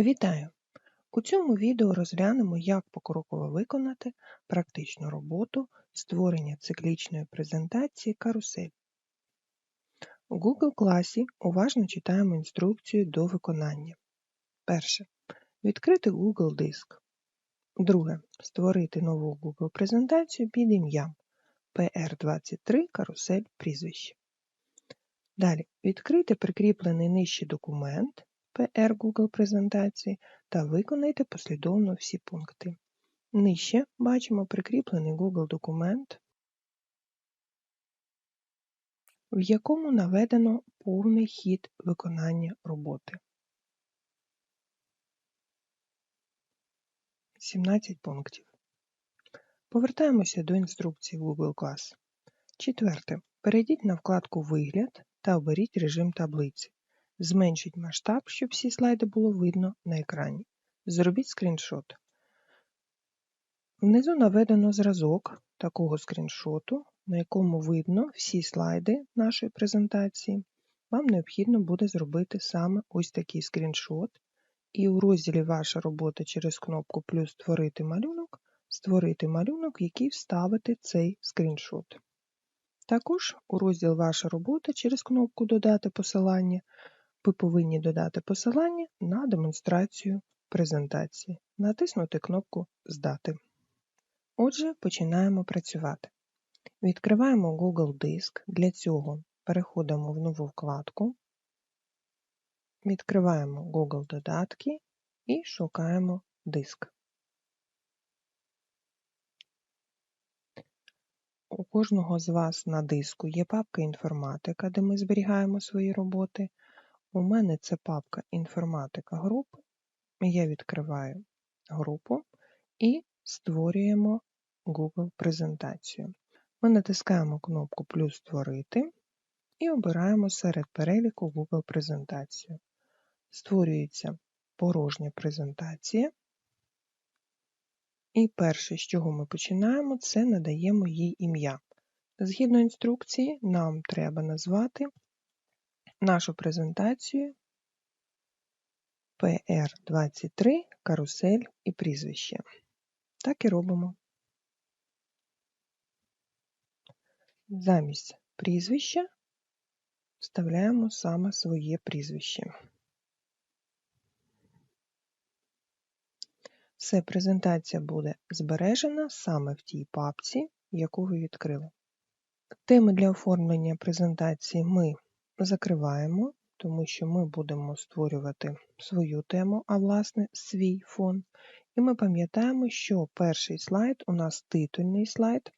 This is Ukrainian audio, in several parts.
Вітаю! У цьому відео розглянемо, як покроково виконати практичну роботу створення циклічної презентації карусель. У Google класі уважно читаємо інструкцію до виконання. Перше. Відкрити Google диск. Друге. Створити нову Google презентацію під ім'ям PR23 карусель прізвище. Далі відкрити прикріплений нижче документ PR Google презентації та виконайте послідовно всі пункти. Нижче бачимо прикріплений Google документ, в якому наведено повний хід виконання роботи. 17 пунктів. Повертаємося до інструкції Google Class. Четверте. Перейдіть на вкладку Вигляд та оберіть режим таблиці. Зменшіть масштаб, щоб всі слайди було видно на екрані. Зробіть скріншот. Внизу наведено зразок такого скріншоту, на якому видно всі слайди нашої презентації. Вам необхідно буде зробити саме ось такий скріншот. І у розділі Ваша робота через кнопку Плюс Створити малюнок створити малюнок, який вставити цей скріншот. Також у розділ Ваша робота через кнопку Додати посилання ви повинні додати посилання на демонстрацію презентації, натиснути кнопку Здати. Отже, починаємо працювати. Відкриваємо Google Диск. Для цього переходимо в нову вкладку, відкриваємо Google Додатки і шукаємо диск. У кожного з вас на диску є папка інформатика, де ми зберігаємо свої роботи. У мене це папка інформатика групи. Я відкриваю групу і створюємо Google презентацію. Ми натискаємо кнопку Плюс Створити і обираємо серед переліку Google презентацію. Створюється порожня презентація. І перше, з чого ми починаємо, це надаємо їй ім'я. Згідно інструкції, нам треба назвати нашу презентацію PR23, карусель і прізвище. Так і робимо. Замість прізвища вставляємо саме своє прізвище. Все, презентація буде збережена саме в тій папці, яку ви відкрили. Теми для оформлення презентації ми закриваємо, тому що ми будемо створювати свою тему, а власне свій фон. І ми пам'ятаємо, що перший слайд у нас титульний слайд,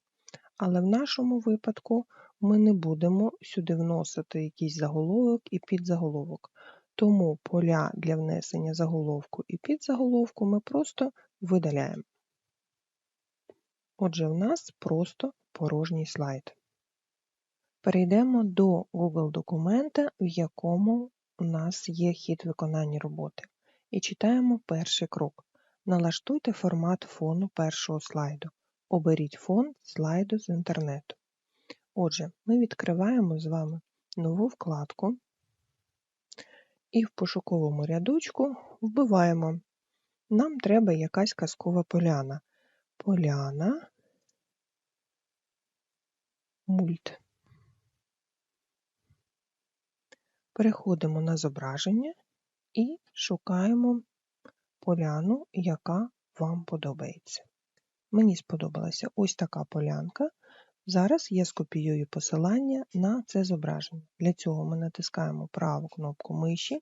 але в нашому випадку ми не будемо сюди вносити якийсь заголовок і підзаголовок. Тому поля для внесення заголовку і підзаголовку ми просто видаляємо. Отже, в нас просто порожній слайд. Перейдемо до Google документа, в якому у нас є хід виконання роботи. І читаємо перший крок. Налаштуйте формат фону першого слайду. Оберіть фон слайду з інтернету. Отже, ми відкриваємо з вами нову вкладку і в пошуковому рядочку вбиваємо. Нам треба якась казкова поляна. Поляна, мульт. Переходимо на зображення і шукаємо поляну, яка вам подобається. Мені сподобалася ось така полянка. Зараз я скопіюю посилання на це зображення. Для цього ми натискаємо праву кнопку миші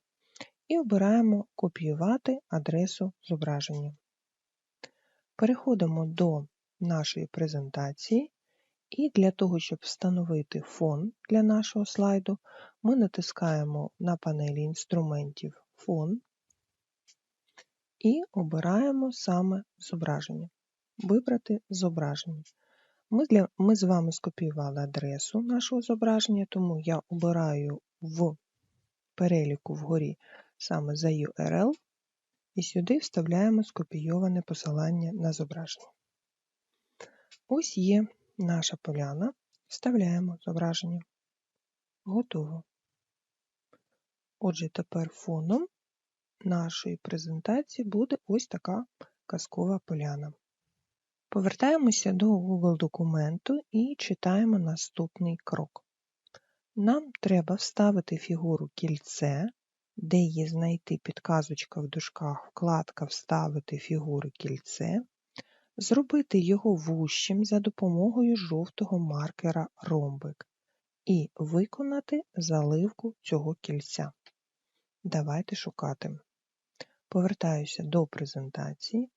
і обираємо Копіювати адресу зображення. Переходимо до нашої презентації і для того, щоб встановити фон для нашого слайду, ми натискаємо на панелі інструментів Фон і обираємо саме зображення. Вибрати зображення. Ми, для, ми з вами скопіювали адресу нашого зображення, тому я обираю в переліку вгорі саме за URL, і сюди вставляємо скопійоване посилання на зображення. Ось є наша поляна, вставляємо зображення. Готово. Отже, тепер фоном нашої презентації буде ось така казкова поляна. Повертаємося до Google документу і читаємо наступний крок. Нам треба вставити фігуру кільце, де її знайти підказочка в дужках, вкладка Вставити фігуру кільце, зробити його вущим за допомогою жовтого маркера ромбик і виконати заливку цього кільця. Давайте шукати. Повертаюся до презентації.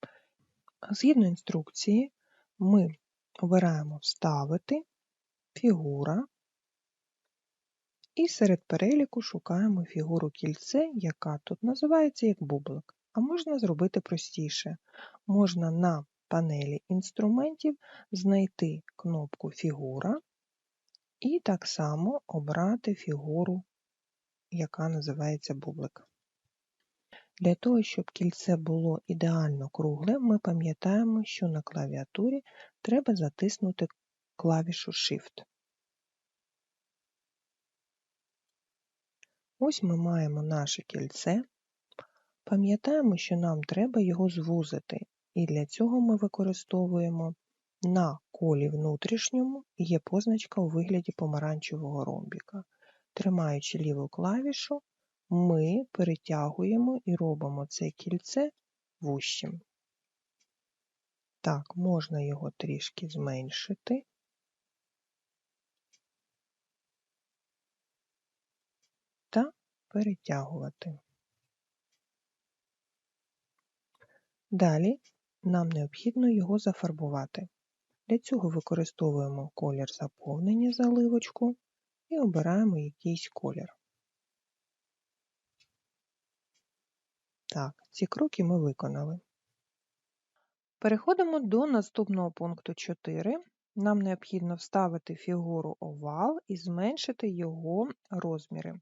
Згідно інструкції, ми обираємо Вставити, фігура і серед переліку шукаємо фігуру кільце, яка тут називається як бублик. А можна зробити простіше. Можна на панелі інструментів знайти кнопку Фігура і так само обрати фігуру, яка називається бублик. Для того, щоб кільце було ідеально кругле, ми пам'ятаємо, що на клавіатурі треба затиснути клавішу Shift. Ось ми маємо наше кільце. Пам'ятаємо, що нам треба його звузити, і для цього ми використовуємо на колі внутрішньому є позначка у вигляді помаранчевого ромбіка. Тримаючи ліву клавішу, ми перетягуємо і робимо це кільце вущим. Так, можна його трішки зменшити. Та перетягувати. Далі нам необхідно його зафарбувати. Для цього використовуємо колір заповнення заливочку і обираємо якийсь колір. Так, ці кроки ми виконали. Переходимо до наступного пункту 4. Нам необхідно вставити фігуру овал і зменшити його розміри.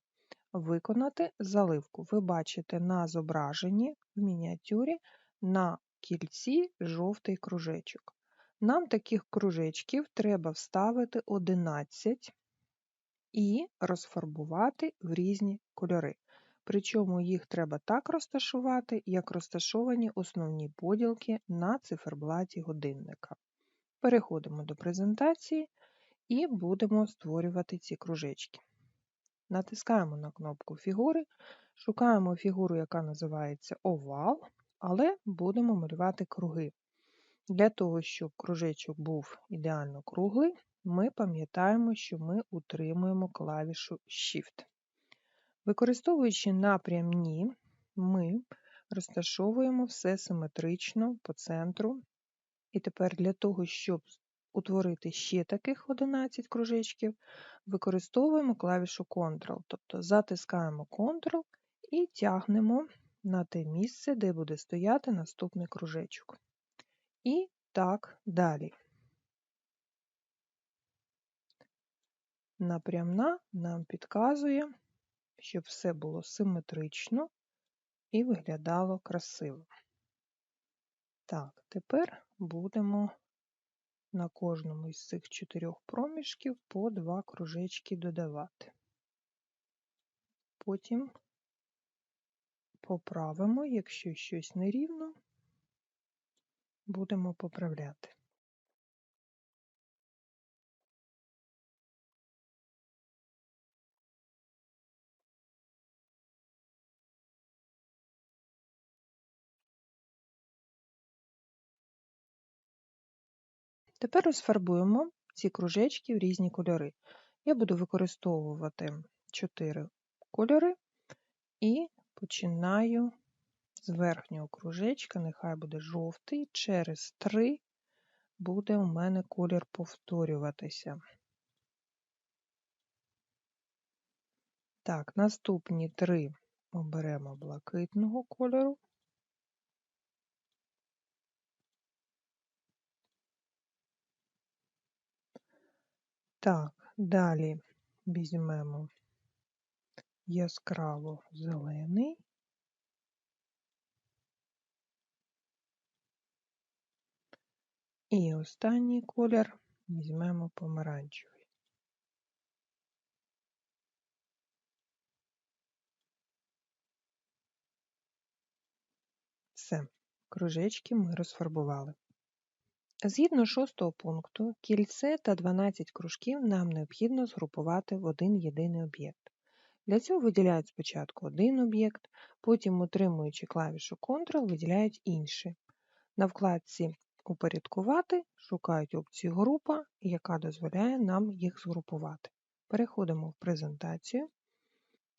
Виконати заливку. Ви бачите на зображенні в мініатюрі на кільці жовтий кружечок. Нам таких кружечків треба вставити 11 і розфарбувати в різні кольори. Причому їх треба так розташувати, як розташовані основні поділки на циферблаті годинника. Переходимо до презентації і будемо створювати ці кружечки. Натискаємо на кнопку фігури, шукаємо фігуру, яка називається овал, але будемо малювати круги. Для того, щоб кружечок був ідеально круглий, ми пам'ятаємо, що ми утримуємо клавішу Shift. Використовуючи напрямні, ми розташовуємо все симетрично по центру. І тепер для того, щоб утворити ще таких 11 кружечків, використовуємо клавішу Ctrl, тобто затискаємо Ctrl і тягнемо на те місце, де буде стояти наступний кружечок. І так далі. Напрямна нам підказує, щоб все було симетрично і виглядало красиво. Так, тепер будемо на кожному із цих чотирьох проміжків по два кружечки додавати. Потім поправимо, якщо щось нерівно, будемо поправляти. Тепер розфарбуємо ці кружечки в різні кольори. Я буду використовувати 4 кольори і починаю з верхнього кружечка, нехай буде жовтий, через 3 буде у мене колір повторюватися. Так, наступні три оберемо блакитного кольору. Так, далі візьмемо яскраво зелений. І останній колір візьмемо помаранчевий. Все, кружечки ми розфарбували. Згідно шостого пункту, кільце та 12 кружків нам необхідно згрупувати в один єдиний об'єкт. Для цього виділяють спочатку один об'єкт, потім, утримуючи клавішу Ctrl, виділяють інший. На вкладці Упорядкувати шукають опцію Група, яка дозволяє нам їх згрупувати. Переходимо в презентацію.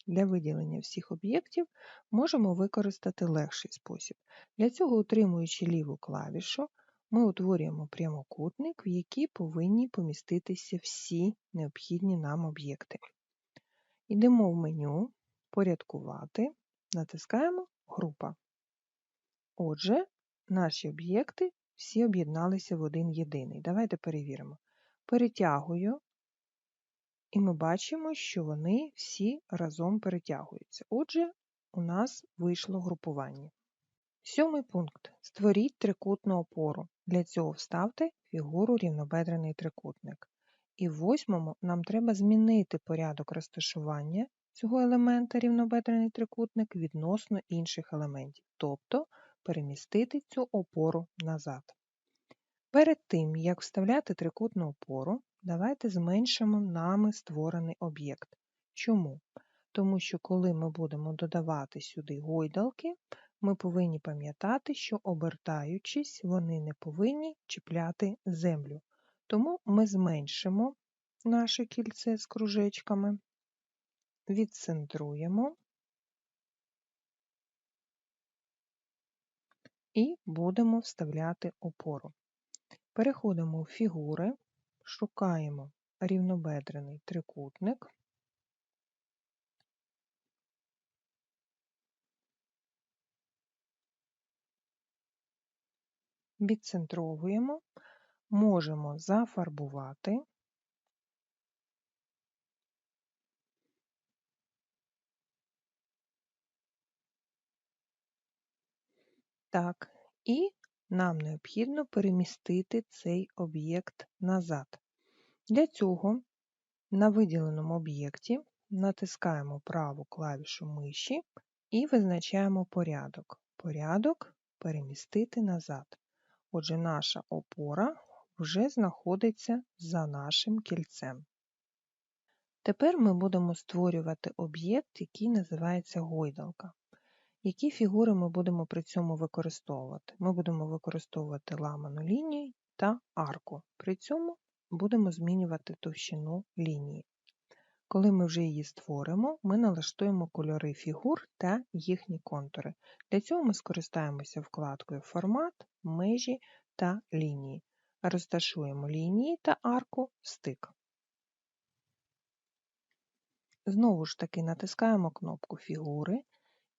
Для виділення всіх об'єктів можемо використати легший спосіб. Для цього, утримуючи ліву клавішу, ми утворюємо прямокутник, в який повинні поміститися всі необхідні нам об'єкти. Йдемо в меню Порядкувати, натискаємо Група. Отже, наші об'єкти всі об'єдналися в один єдиний. Давайте перевіримо. Перетягую, і ми бачимо, що вони всі разом перетягуються. Отже, у нас вийшло групування. Сьомий пункт. Створіть трикутну опору. Для цього вставте фігуру рівнобедрений трикутник. І в восьмому нам треба змінити порядок розташування цього елемента рівнобедрений трикутник відносно інших елементів, тобто перемістити цю опору назад. Перед тим, як вставляти трикутну опору, давайте зменшимо нами створений об'єкт. Чому? Тому що коли ми будемо додавати сюди гойдалки, ми повинні пам'ятати, що обертаючись, вони не повинні чіпляти землю. Тому ми зменшимо наше кільце з кружечками, відцентруємо і будемо вставляти опору. Переходимо в фігури, шукаємо рівнобедрений трикутник. Відцентровуємо, можемо зафарбувати. Так, і нам необхідно перемістити цей об'єкт назад. Для цього на виділеному об'єкті натискаємо праву клавішу миші і визначаємо порядок. Порядок перемістити назад. Отже, наша опора вже знаходиться за нашим кільцем. Тепер ми будемо створювати об'єкт, який називається гойдалка. Які фігури ми будемо при цьому використовувати? Ми будемо використовувати ламану лінію та арку. При цьому будемо змінювати товщину лінії. Коли ми вже її створимо, ми налаштуємо кольори фігур та їхні контури. Для цього ми скористаємося вкладкою Формат, межі та лінії. Розташуємо лінії та арку стик. Знову ж таки натискаємо кнопку Фігури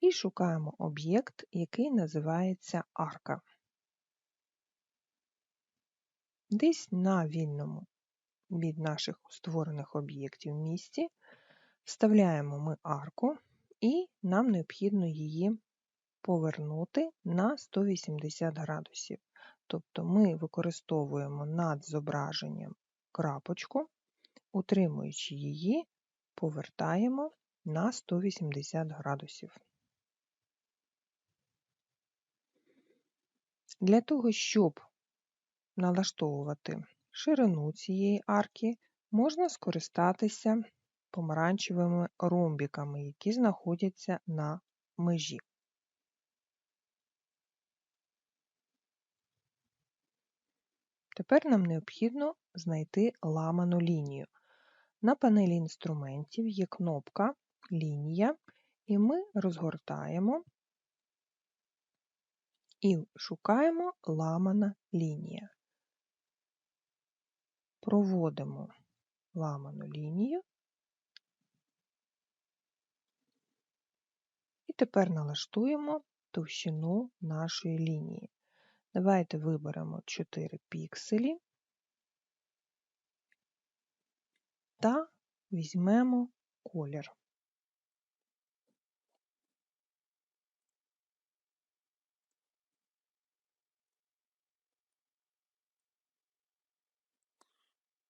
і шукаємо об'єкт, який називається арка. Десь на вільному від наших створених об'єктів місці вставляємо ми арку, і нам необхідно її повернути на 180 градусів. Тобто ми використовуємо над зображенням крапочку, утримуючи її, повертаємо на 180 градусів. Для того, щоб налаштовувати ширину цієї арки, можна скористатися помаранчевими ромбіками, які знаходяться на межі. Тепер нам необхідно знайти ламану лінію. На панелі інструментів є кнопка Лінія, і ми розгортаємо і шукаємо ламана лінія. Проводимо ламану лінію. І тепер налаштуємо товщину нашої лінії. Давайте виберемо 4 пікселі та візьмемо колір.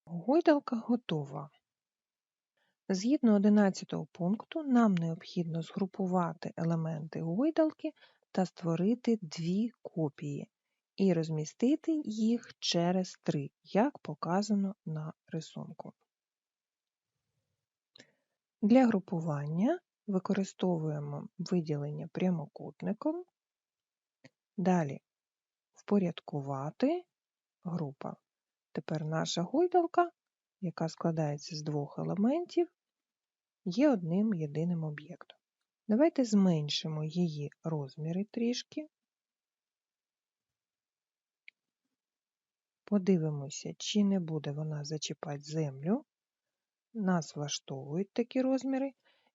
Гойдалка готова. Згідно 11 пункту, нам необхідно згрупувати елементи гойдалки та створити дві копії і розмістити їх через 3, як показано на рисунку. Для групування використовуємо виділення прямокутником. Далі впорядкувати група. Тепер наша гойдалка, яка складається з двох елементів, є одним єдиним об'єктом. Давайте зменшимо її розміри трішки. Подивимося, чи не буде вона зачіпати землю. Нас влаштовують такі розміри,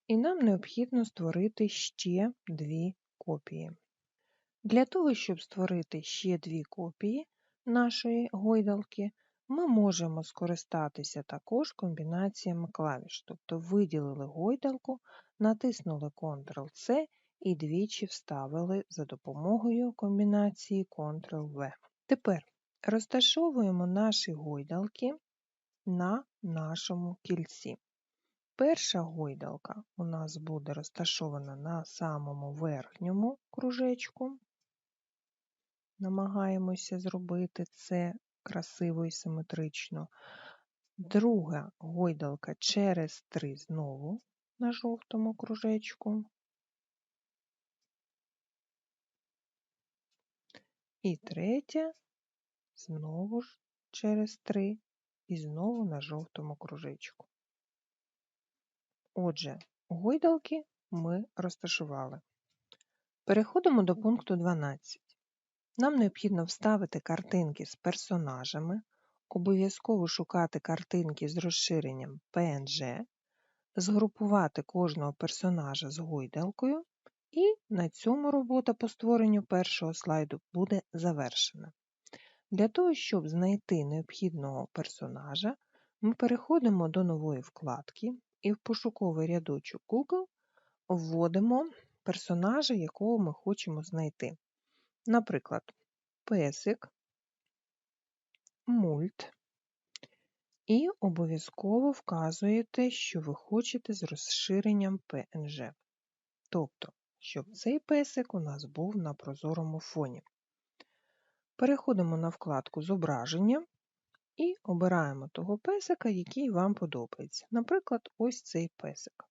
і нам необхідно створити ще дві копії. Для того, щоб створити ще дві копії нашої гойдалки, ми можемо скористатися також комбінаціями клавіш, тобто виділили гойдалку, натиснули Ctrl-C і двічі вставили за допомогою комбінації Ctrl-V. Тепер розташовуємо наші гойдалки на нашому кільці. Перша гойдалка у нас буде розташована на самому верхньому кружечку. Намагаємося зробити це красиво і симетрично. Друга гойдалка через три знову на жовтому кружечку. І третя знову ж через три і знову на жовтому кружечку. Отже, гойдалки ми розташували. Переходимо до пункту 12. Нам необхідно вставити картинки з персонажами, обов'язково шукати картинки з розширенням PNG, згрупувати кожного персонажа з гойдалкою, і на цьому робота по створенню першого слайду буде завершена. Для того, щоб знайти необхідного персонажа, ми переходимо до нової вкладки і в пошуковий рядочок Google вводимо персонажа, якого ми хочемо знайти. Наприклад, песик, мульт, і обов'язково вказуєте, що ви хочете з розширенням PNG. Тобто, щоб цей песик у нас був на прозорому фоні. Переходимо на вкладку Зображення і обираємо того песика, який вам подобається. Наприклад, ось цей песик.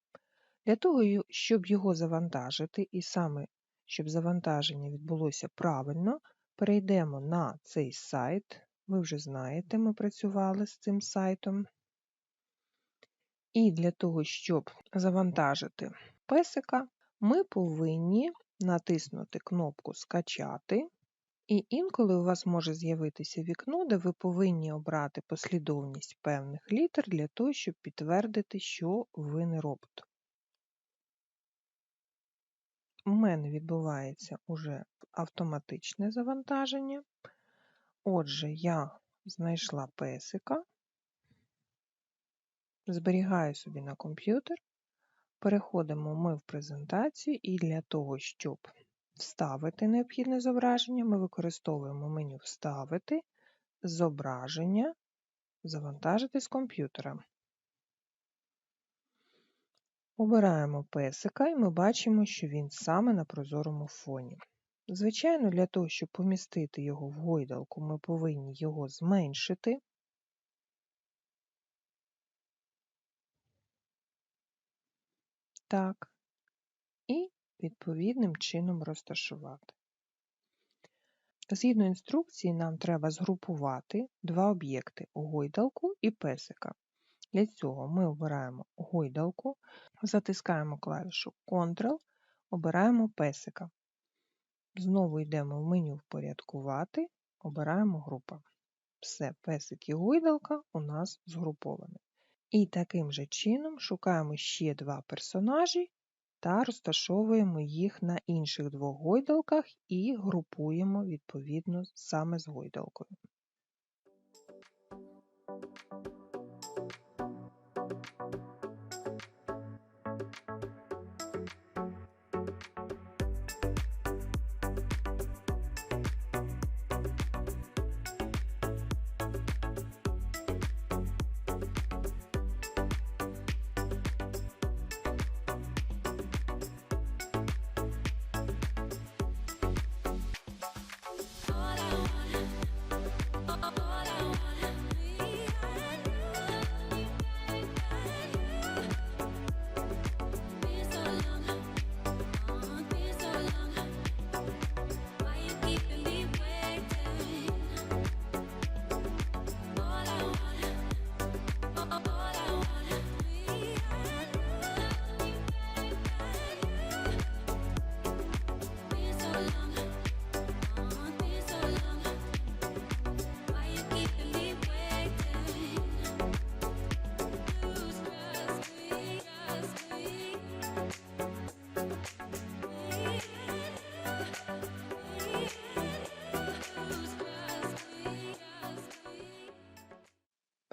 Для того, щоб його завантажити, і саме щоб завантаження відбулося правильно, перейдемо на цей сайт. Ви вже знаєте, ми працювали з цим сайтом. І для того, щоб завантажити песика, ми повинні натиснути кнопку Скачати. І інколи у вас може з'явитися вікно, де ви повинні обрати послідовність певних літер для того, щоб підтвердити, що ви не робот. У мене відбувається уже автоматичне завантаження. Отже, я знайшла песика, зберігаю собі на комп'ютер, переходимо ми в презентацію, і для того, щоб вставити необхідне зображення, ми використовуємо меню Вставити, зображення, завантажити з комп'ютера. Обираємо песика і ми бачимо, що він саме на прозорому фоні. Звичайно, для того, щоб помістити його в гойдалку, ми повинні його зменшити. Так, і відповідним чином розташувати. Згідно інструкції, нам треба згрупувати два об'єкти гойдалку і песика. Для цього ми обираємо гойдалку, затискаємо клавішу Ctrl, обираємо песика. Знову йдемо в меню Впорядкувати, обираємо група. Все, песик і гойдалка у нас згруповані. І таким же чином шукаємо ще два персонажі та розташовуємо їх на інших двох гойдалках і групуємо відповідно саме з гойдалкою.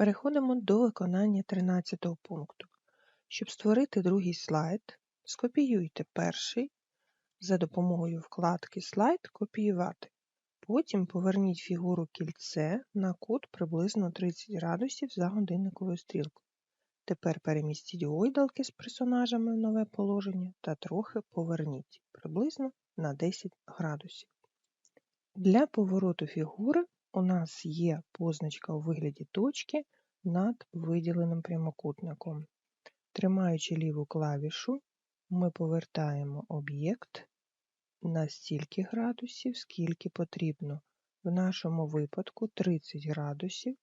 Переходимо до виконання 13 пункту. Щоб створити другий слайд, скопіюйте перший за допомогою вкладки Слайд Копіювати. Потім поверніть фігуру кільце на кут приблизно 30 градусів за годинниковою стрілкою. Тепер перемістіть гойдалки з персонажами в нове положення та трохи поверніть приблизно на 10 градусів. Для повороту фігури у нас є позначка у вигляді точки над виділеним прямокутником. Тримаючи ліву клавішу, ми повертаємо об'єкт на стільки градусів, скільки потрібно. В нашому випадку 30 градусів.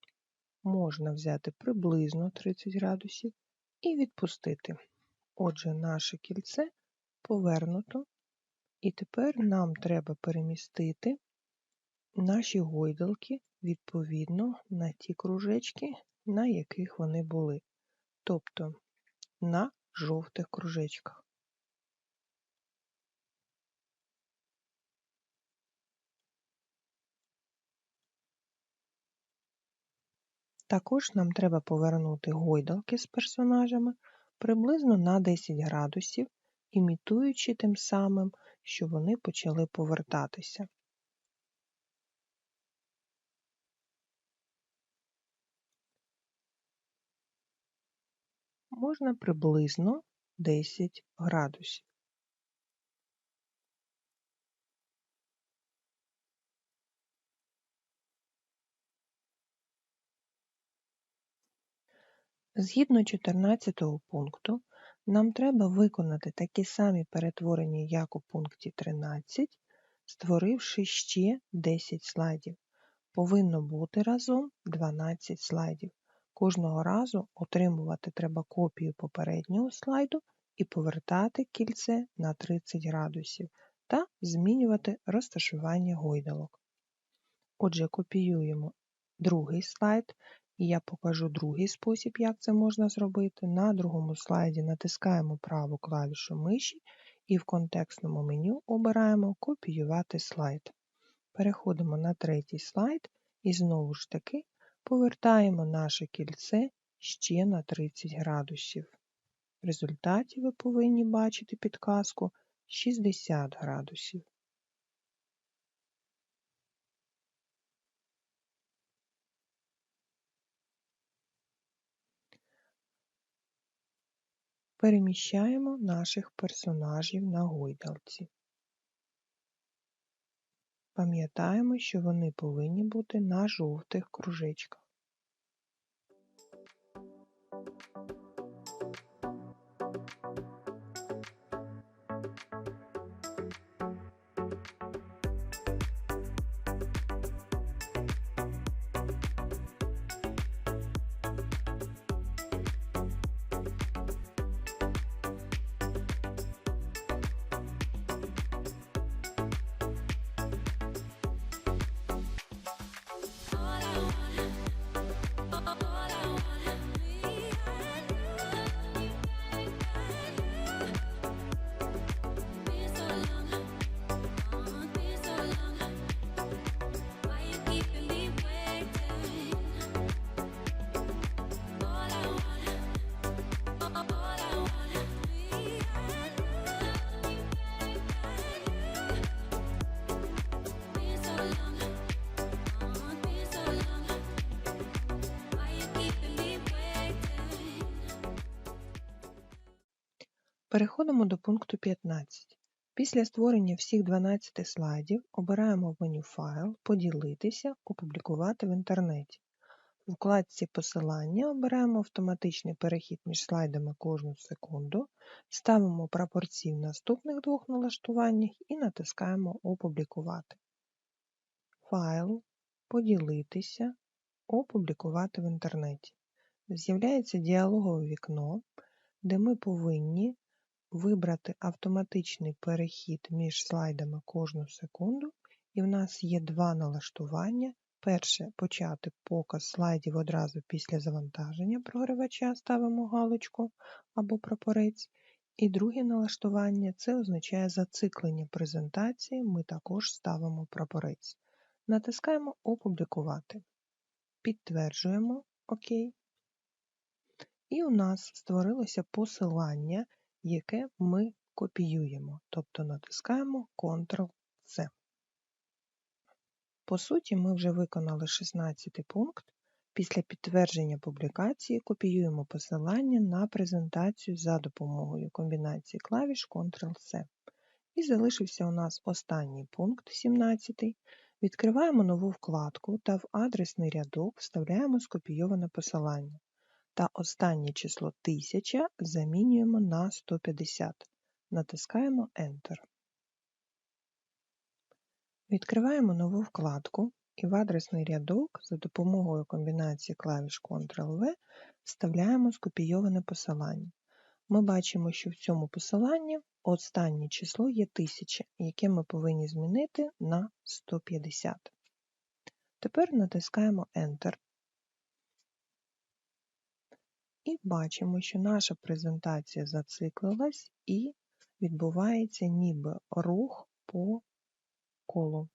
Можна взяти приблизно 30 градусів і відпустити. Отже, наше кільце повернуто, і тепер нам треба перемістити наші гойдалки відповідно на ті кружечки, на яких вони були, тобто на жовтих кружечках. Також нам треба повернути гойдалки з персонажами приблизно на 10 градусів, імітуючи тим самим, що вони почали повертатися. Можна приблизно 10 градусів. Згідно 14 пункту, нам треба виконати такі самі перетворення, як у пункті 13, створивши ще 10 слайдів. Повинно бути разом 12 слайдів. Кожного разу отримувати треба копію попереднього слайду і повертати кільце на 30 градусів та змінювати розташування гойдалок. Отже, копіюємо другий слайд, і я покажу другий спосіб, як це можна зробити. На другому слайді натискаємо праву клавішу миші і в контекстному меню обираємо Копіювати слайд. Переходимо на третій слайд і знову ж таки повертаємо наше кільце ще на 30 градусів. В результаті ви повинні бачити підказку 60 градусів. Переміщаємо наших персонажів на гойдалці. Пам'ятаємо, що вони повинні бути на жовтих кружечках. Переходимо до пункту 15. Після створення всіх 12 слайдів обираємо в меню Файл, Поділитися, Опублікувати в інтернеті. У вкладці Посилання обираємо автоматичний перехід між слайдами кожну секунду, ставимо прапорці в наступних двох налаштуваннях і натискаємо Опублікувати. Файл, Поділитися, Опублікувати в інтернеті. З'являється діалогове вікно, де ми повинні вибрати автоматичний перехід між слайдами кожну секунду, і в нас є два налаштування. Перше почати показ слайдів одразу після завантаження програвача ставимо галочку або прапорець. І друге налаштування це означає зациклення презентації, ми також ставимо прапорець. Натискаємо Опублікувати. Підтверджуємо ОК. І у нас створилося посилання, яке ми копіюємо, тобто натискаємо Ctrl-C. По суті, ми вже виконали 16 пункт. Після підтвердження публікації копіюємо посилання на презентацію за допомогою комбінації клавіш Ctrl-C. І залишився у нас останній пункт 17. Відкриваємо нову вкладку та в адресний рядок вставляємо скопійоване посилання. Та останнє число 1000 замінюємо на 150. Натискаємо Enter. Відкриваємо нову вкладку і в адресний рядок за допомогою комбінації клавіш Ctrl-V вставляємо скопійоване посилання. Ми бачимо, що в цьому посиланні останнє число є 1000, яке ми повинні змінити на 150. Тепер натискаємо Enter. І бачимо, що наша презентація зациклилась і відбувається ніби рух по колу.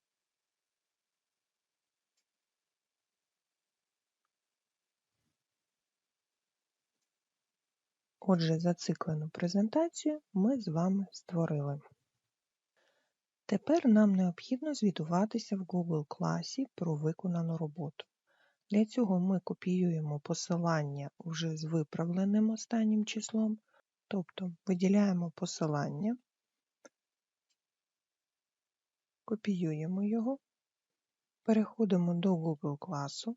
Отже, зациклену презентацію ми з вами створили. Тепер нам необхідно звітуватися в Google класі про виконану роботу. Для цього ми копіюємо посилання вже з виправленим останнім числом, тобто виділяємо посилання, копіюємо його, переходимо до Google класу,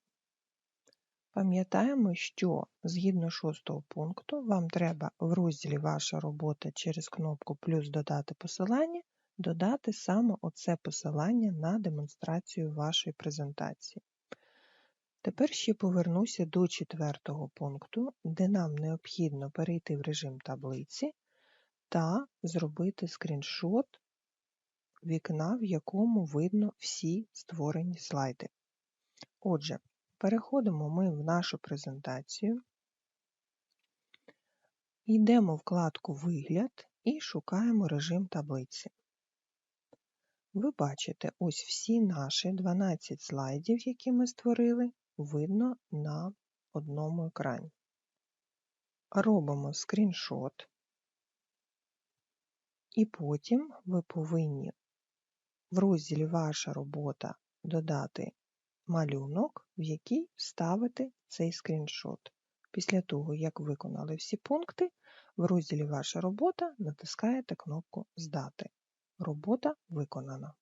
Пам'ятаємо, що згідно шостого пункту вам треба в розділі Ваша робота через кнопку Плюс додати посилання додати саме оце посилання на демонстрацію вашої презентації. Тепер ще повернуся до четвертого пункту, де нам необхідно перейти в режим таблиці та зробити скріншот вікна, в якому видно всі створені слайди. Отже, Переходимо ми в нашу презентацію, йдемо в вкладку Вигляд і шукаємо режим таблиці. Ви бачите, ось всі наші 12 слайдів, які ми створили, видно на одному екрані. Робимо скріншот, і потім ви повинні в розділі Ваша робота додати малюнок, в який вставити цей скріншот. Після того, як виконали всі пункти, в розділі Ваша робота натискаєте кнопку Здати. Робота виконана.